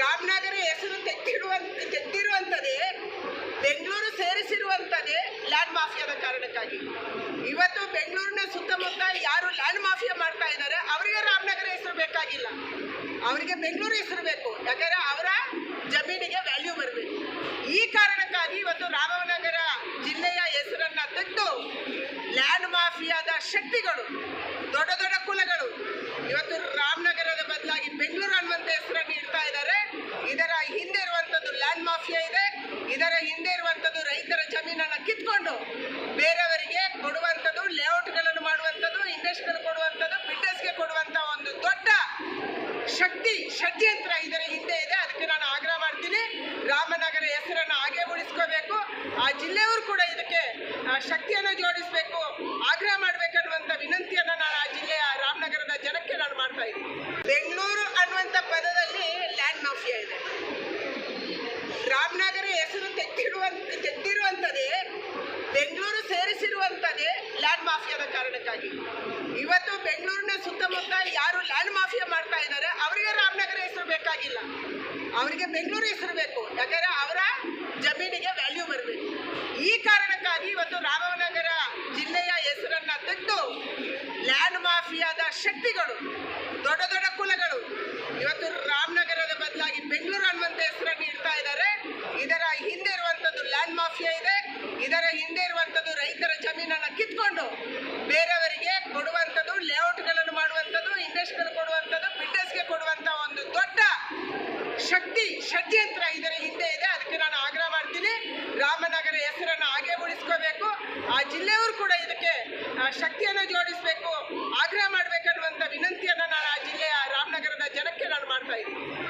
ರಾಮನಗರ ಹೆಸರು ತೆತ್ತಿರುವಂತ ತೆತ್ತಿರುವಂಥದ್ದೇ ಬೆಂಗಳೂರು ಸೇರಿಸಿರುವಂಥದ್ದೇ ಲ್ಯಾಂಡ್ ಮಾಫಿಯಾದ ಕಾರಣಕ್ಕಾಗಿ. ಇವತ್ತು ಬೆಂಗಳೂರಿನ ಸುತ್ತಮುತ್ತ ಯಾರು ಲ್ಯಾಂಡ್ ಮಾಫಿಯಾ ಮಾಡ್ತಾ ಇದ್ದಾರೆ, ಅವರಿಗೆ ರಾಮನಗರ ಹೆಸರು ಬೇಕಾಗಿಲ್ಲ. ಅವರಿಗೆ ಬೆಂಗಳೂರು ಹೆಸರು ಬೇಕು. ಯಾಕಂದರೆ ಅವರ ಜಮೀನಿಗೆ ವ್ಯಾಲ್ಯೂ ಬರಬೇಕು. ಈ ಕಾರಣಕ್ಕಾಗಿ ಇವತ್ತು ರಾಮನಗರ ಜಿಲ್ಲೆಯ ಹೆಸರನ್ನು ತೆಗೆದು ಲ್ಯಾಂಡ್ ಮಾಫಿಯಾದ ಶಕ್ತಿಗಳು, ದೊಡ್ಡ ದೊಡ್ಡ ಕುಲಗಳು, ಇವತ್ತು ಷಡ್ಯಂತ್ರ ಇದರ ಹಿಂದೆ ಇದೆ. ಅದಕ್ಕೆ ನಾನು ಆಗ್ರಹ ಮಾಡ್ತೀನಿ. ರಾಮನಗರ ಹೆಸರನ್ನು ಹಾಗೆ ಉಳಿಸ್ಕೋಬೇಕು. ಆ ಜಿಲ್ಲೆಯವರು ಕೂಡ ಇದಕ್ಕೆ ಶಕ್ತಿಯನ್ನು ಜೋಡಿಸಬೇಕು. ಆಗ್ರಹ ಮಾಡಬೇಕನ್ನುವಂಥ ವಿನಂತಿಯನ್ನು ನಾನು ಆ ಜಿಲ್ಲೆಯ ರಾಮನಗರದ ಜನಕ್ಕೆ ನಾನು ಮಾಡ್ತಾ ಇದ್ದೀನಿ. ಬೆಂಗಳೂರು ಅನ್ನುವಂಥ ಪದದಲ್ಲಿ ಲ್ಯಾಂಡ್ ಮಾಫಿಯಾ ಇದೆ. ರಾಮನಗರ ಹೆಸರು ತೆಗೆದಿರುವಂತ ತೆಗೆದಿರುವಂಥದ್ದೇ ಬೆಂಗಳೂರು ಸೇರಿಸಿರುವಂಥದ್ದೇ ಲ್ಯಾಂಡ್ ಮಾಫಿಯಾದ ಕಾರಣಕ್ಕಾಗಿ. ಇವತ್ತು ಬೆಂಗಳೂರಿನ ಸುತ್ತಮುತ್ತ ಯಾರು ಲ್ಯಾಂಡ್ ಮಾಫಿಯಾ ಮಾಡ್ತಾ ಇದ್ದಾರೆ ಅವರಿಗೆ ರಾಮನಗರ ಹೆಸರು ಬೇಕಾಗಿಲ್ಲ ಅವರಿಗೆ ಬೆಂಗಳೂರು ಹೆಸರು ಬೇಕು. ಯಾಕಂದ್ರೆ ಅವರ ಜಮೀನಿಗೆ ವ್ಯಾಲ್ಯೂ ಬರಬೇಕು. ಈ ಕಾರಣಕ್ಕಾಗಿ ಇವತ್ತು ರಾಮನಗರ ಜಿಲ್ಲೆಯ ಹೆಸರನ್ನ ತೆಗೆದು ಲ್ಯಾಂಡ್ ಮಾಫಿಯಾದ ಶಕ್ತಿಗಳು, ದೊಡ್ಡ ದೊಡ್ಡ ಕುಲಗಳು ಇವತ್ತು ರಾಮನಗರದ ಬದಲಾಗಿ ಬೆಂಗಳೂರು ಅನ್ನುವಂಥ ಹೆಸರನ್ನು ಇಡ್ತಾ ಇದ್ದಾರೆ. ಇದರ ಹಿಂದೆ ಇರುವಂಥದ್ದು ಲ್ಯಾಂಡ್ ಮಾಫಿಯಾ ಇದೆ. ಇದರ ಹಿಂದೆ ಇರುವಂಥದ್ದು ರೈತರ ಜಮೀನನ್ನು ಕಿತ್ಕೊಂಡು ಬೇರೆಯವರಿಗೆ ಕೊಡುವಂಥದ್ದು ಲೇಔಟ್ಗಳನ್ನು ಮಾಡುವಂಥದ್ದು ಇಂಡಸ್ಟ್ರಿಗಳು ಷಡ್ಯಂತ್ರ ಇದರ ಹಿಂದೆ ಇದೆ. ಅದಕ್ಕೆ ನಾನು ಆಗ್ರಹ ಮಾಡ್ತೀನಿ. ರಾಮನಗರ ಹೆಸರನ್ನು ಹಾಗೆ ಉಳಿಸ್ಕೋಬೇಕು. ಆ ಜಿಲ್ಲೆಯವರು ಕೂಡ ಇದಕ್ಕೆ ಶಕ್ತಿಯನ್ನು ಜೋಡಿಸಬೇಕು. ಆಗ್ರಹ ಮಾಡಬೇಕನ್ನುವಂಥ ವಿನಂತಿಯನ್ನು ನಾನು ಆ ಜಿಲ್ಲೆಯ ರಾಮನಗರದ ಜನಕ್ಕೆ ನಾನು ಮಾಡ್ತಾ ಇದ್ದೀನಿ.